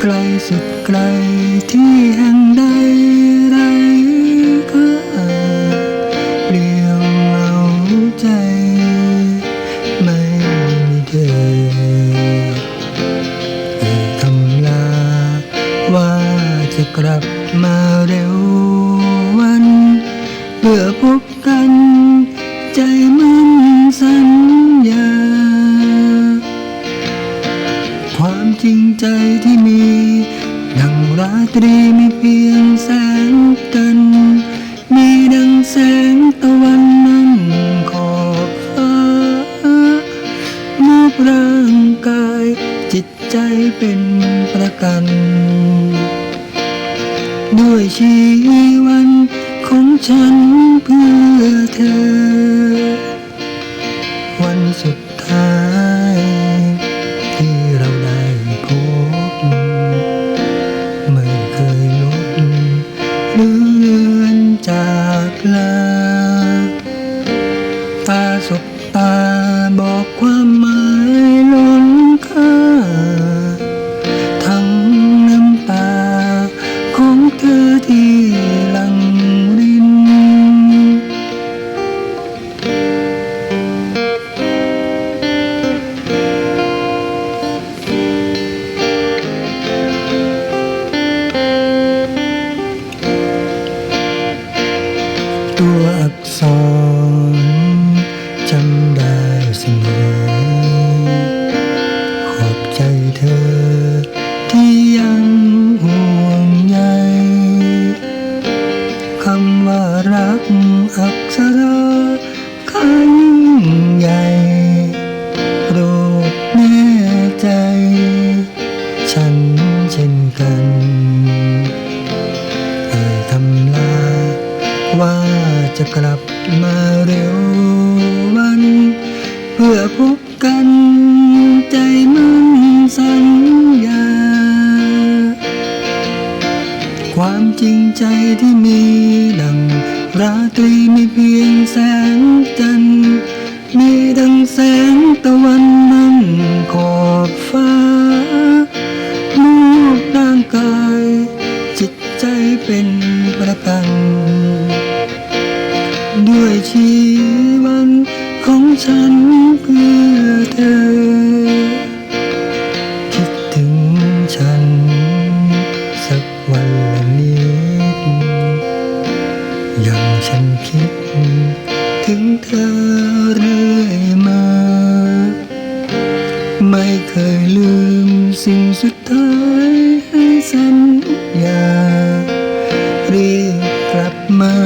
ไกลสุดไกลที่แห่งใดไรค่าเรียวเอาใจ ไม่มีเธอเอ่ยคำลาว่าจะกลับมาเร็ววันเพื่อพบกัน จริงใจที่มีดังราตรีมีเพียงแสงจันทร์มีดังแสงตะวันนั้นขอบฟ้ามูกร่างกายจิตใจเป็นประกัน ด้วยชีวันของฉันเพื่อเธอ วันสุด ตัว จะกลับมาเร็ววัน เพื่อพบกันใจมันสัญญา ความจริงใจที่มีดัง ราตรีมีเพียงแสงจันทร์มีดังแสงตะวันนั้นขอบฟ้ามูกร่างกาย จิตใจเป็น ด้วยชีวันของฉันเพื่อเธอ คิดถึงฉัน สักวันละนิดยังฉันคิด ถึงเธอเรื่อยมา ไม่เคยลืมสิ่งสุดท้ายให้สัญญา เรียกกลับมา